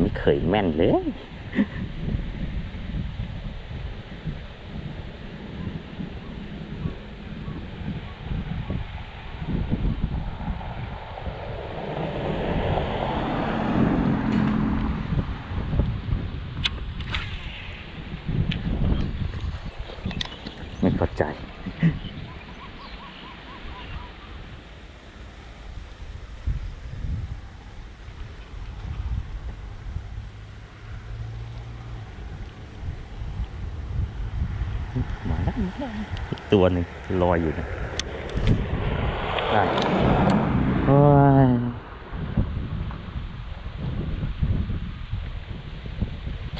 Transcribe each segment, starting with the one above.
ไม่เคยแม่นเลยไม่เข้าใจ มาแล้วอีกตัวหนึ่งลอยอยู่นะนั่นโอ้ย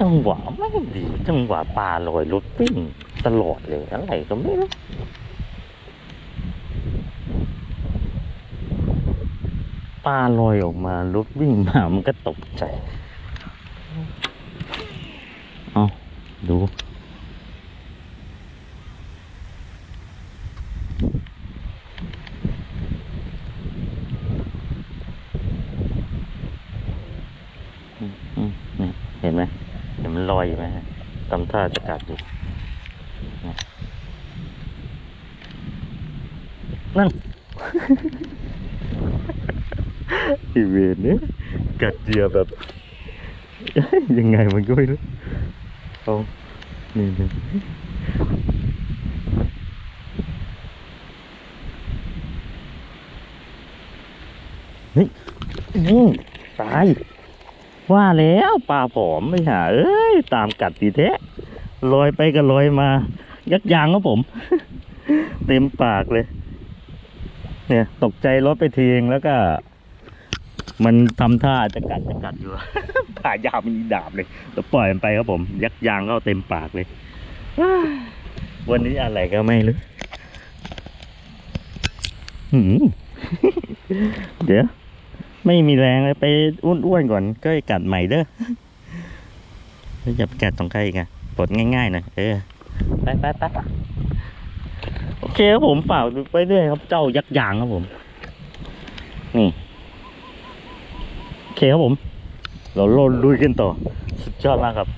จังหวะไม่ดีจังหวะปลาลอยรถวิ่งตลอดเลยอะไรก็ไม่รู้ปลาลอยออกมารถวิ่งมามันก็ตกใจ เอาดู อืมอืม เห็นไหมเห็นมันลอยอยู่ไหมฮะทำท่าจะกัดอยู่นั่นอีเวนเนี่ยกัดเหยื่อแบบ ยังไงมันก็ไม่รู้เอานี่นี่เฮ้ยอืมตาย ว่าแล้วปลาผอมไม่หาเอ้ยตามกัดตีแท้ลอยไปก็ลอยมา ยักยางครับผม เต็มปากเลย เนี่ย ตกใจรถไปทีเองแล้วก็ มันทำท่าจะกัดจะกัดอยู่ผ่ายาวมันมีดาบเลยแล้วปล่อยมันไปครับผม ยักยางเข้าเต็มปากเลยวันนี้อะไรก็ไม่รู้เดี๋ยว ไม่มีแรงเลยไปอ้วนๆก่อนก็กัดใหม่เด้อแล้วอย่าไปกัดตรงใครอีกอะปลดง่ายๆหน่อยเออไปไปไปโอเคครับผมฝากไปด้วยครับเจ้ายักษ์ยางครับผม นี่โอเคครับผม เราโลดลุยกันต่อ สุดยอดมากครับ